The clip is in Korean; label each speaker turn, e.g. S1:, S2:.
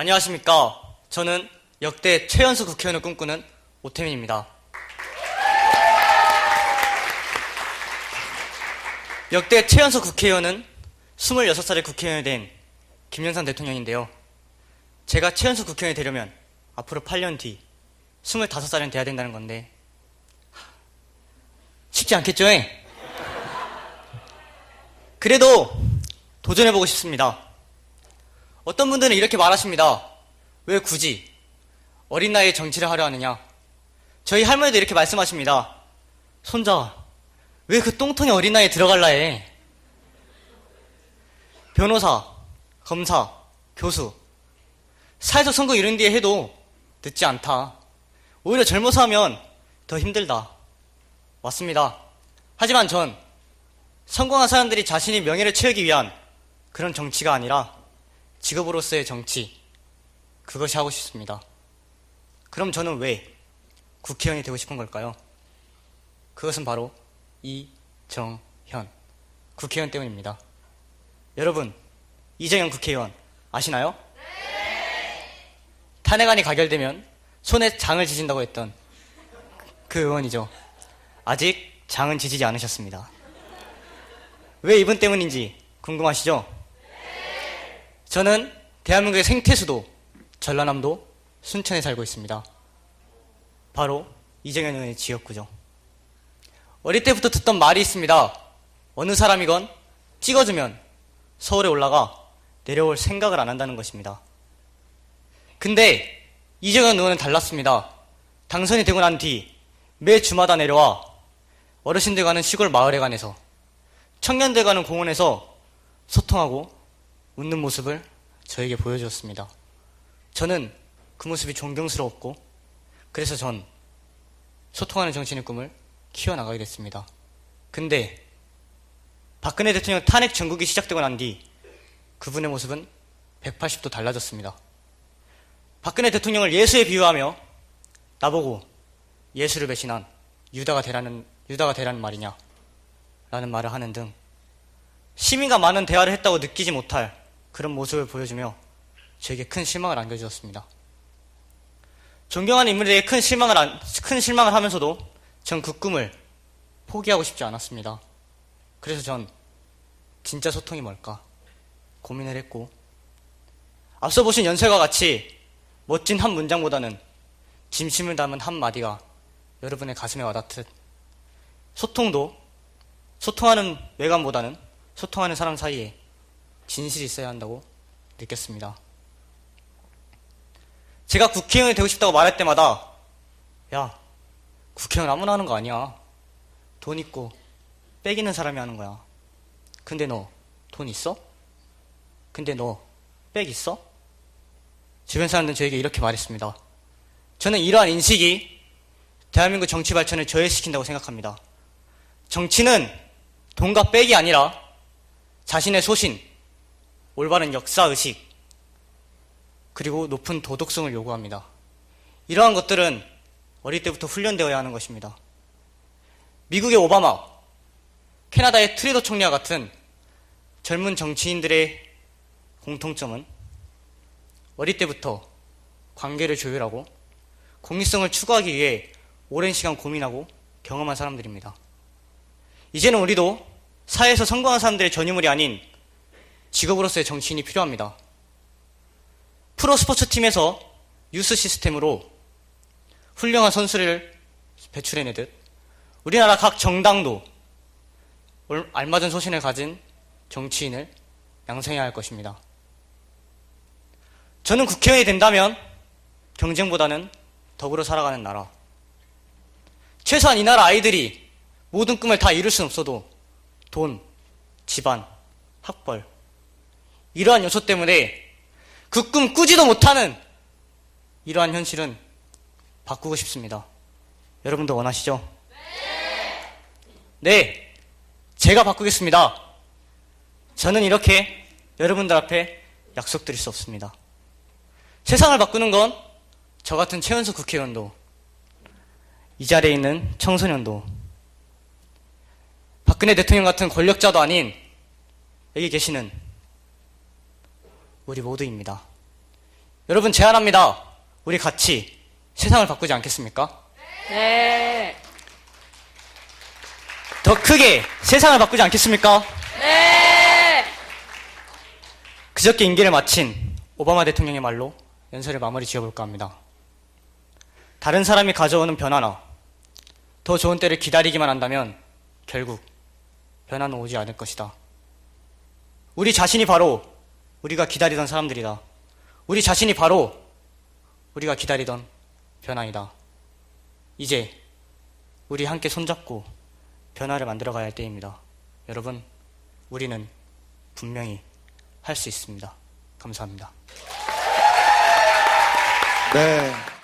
S1: 안녕하십니까. 저는 역대 최연소 국회의원을 꿈꾸는 오태민입니다. 역대 최연소 국회의원은 26살의 국회의원이 된 김영삼 대통령인데요. 제가 최연소 국회의원이 되려면 앞으로 8년 뒤 25살은 돼야 된다는 건데 쉽지 않겠죠? 예? 그래도 도전해보고 싶습니다. 어떤 분들은 이렇게 말하십니다. 왜 굳이 어린 나이에 정치를 하려 하느냐? 저희 할머니도 이렇게 말씀하십니다. 손자, 왜 그 똥통이 어린 나이에 들어갈라 해? 변호사, 검사, 교수, 사회적 성공 이룬 뒤에 해도 늦지 않다. 오히려 젊어서 하면 더 힘들다. 맞습니다. 하지만 전 성공한 사람들이 자신이 명예를 채우기 위한 그런 정치가 아니라 직업으로서의 정치, 그것이 하고 싶습니다. 그럼 저는 왜 국회의원이 되고 싶은 걸까요? 그것은 바로 이정현 국회의원 때문입니다. 여러분, 이정현 국회의원 아시나요? 탄핵안이 가결되면 손에 장을 지진다고 했던 그 의원이죠. 아직 장은 지지지 않으셨습니다. 왜 이분 때문인지 궁금하시죠? 저는 대한민국의 생태 수도 전라남도 순천에 살고 있습니다. 바로 이정현 의원의 지역구죠. 어릴 때부터 듣던 말이 있습니다. 어느 사람이건 찍어주면 서울에 올라가 내려올 생각을 안 한다는 것입니다. 근데 이정현 의원은 달랐습니다. 당선이 되고 난 뒤 매 주마다 내려와 어르신들 가는 시골 마을에 관해서 청년들 가는 공원에서 소통하고 웃는 모습을 저에게 보여주었습니다. 저는 그 모습이 존경스러웠고 그래서 전 소통하는 정치인의 꿈을 키워나가게 됐습니다. 근데 박근혜 대통령 탄핵 전국이 시작되고 난 뒤 그분의 모습은 180도 달라졌습니다. 박근혜 대통령을 예수에 비유하며 나보고 예수를 배신한 유다가 되라는 유다가 되라는 말이냐 라는 말을 하는 등 시민과 많은 대화를 했다고 느끼지 못할 그런 모습을 보여주며 저에게 큰 실망을 안겨주었습니다. 존경하는 인물에 대해 큰 실망을 안- 큰 실망을 하면서도 전 그 꿈을 포기하고 싶지 않았습니다. 그래서 전 진짜 소통이 뭘까 고민을 했고 앞서 보신 연설과 같이 멋진 한 문장보다는 진심을 담은 한 마디가 여러분의 가슴에 와닿듯 소통도 소통하는 외관보다는 소통하는 사람 사이에 진실이 있어야 한다고 느꼈습니다. 제가 국회의원이 되고 싶다고 말할 때마다 야 국회의원 아무나 하는 거 아니야. 돈 있고 빽 있는 사람이 하는 거야. 근데 너 돈 있어? 근데 너 빽 있어? 주변 사람들은 저에게 이렇게 말했습니다. 저는 이러한 인식이 대한민국 정치 발전을 저해시킨다고 생각합니다. 정치는 돈과 빽이 아니라 자신의 소신, 올바른 역사의식, 그리고 높은 도덕성을 요구합니다. 이러한 것들은 어릴 때부터 훈련되어야 하는 것입니다. 미국의 오바마, 캐나다의 트리도 총리와 같은 젊은 정치인들의 공통점은 어릴 때부터 관계를 조율하고 공익성을 추구하기 위해 오랜 시간 고민하고 경험한 사람들입니다. 이제는 우리도 사회에서 성공한 사람들의 전유물이 아닌 직업으로서의 정치인이 필요합니다. 프로 스포츠 팀에서 유스 시스템으로 훌륭한 선수를 배출해내듯 우리나라 각 정당도 올- 알맞은 소신을 가진 정치인을 양성해야 할 것입니다. 저는 국회의원이 된다면 경쟁보다는 더불어 살아가는 나라. 최소한 이 나라 아이들이 모든 꿈을 다 이룰 수는 없어도 돈, 집안, 학벌. 이러한 요소 때문에 그 꿈 꾸지도 못하는 이러한 현실은 바꾸고 싶습니다. 여러분도 원하시죠? 네. 제가 바꾸겠습니다. 저는 이렇게 여러분들 앞에 약속드릴 수 없습니다. 세상을 바꾸는 건 저 같은 최연소 국회의원도 이 자리에 있는 청소년도 박근혜 대통령 같은 권력자도 아닌 여기 계시는 우리 모두입니다. 여러분 제안합니다. 우리 같이 세상을 바꾸지 않겠습니까?
S2: 네.
S1: 더 크게 세상을 바꾸지 않겠습니까?
S2: 네.
S1: 그저께 임기를 마친 오바마 대통령의 말로 연설을 마무리 지어볼까 합니다. 다른 사람이 가져오는 변화나 더 좋은 때를 기다리기만 한다면 결국 변화는 오지 않을 것이다. 우리 자신이 바로 우리가 기다리던 사람들이다. 우리 자신이 바로 우리가 기다리던 변화이다. 이제 우리 함께 손잡고 변화를 만들어 가야 할 때입니다. 여러분, 우리는 분명히 할 수 있습니다. 감사합니다.
S3: 네.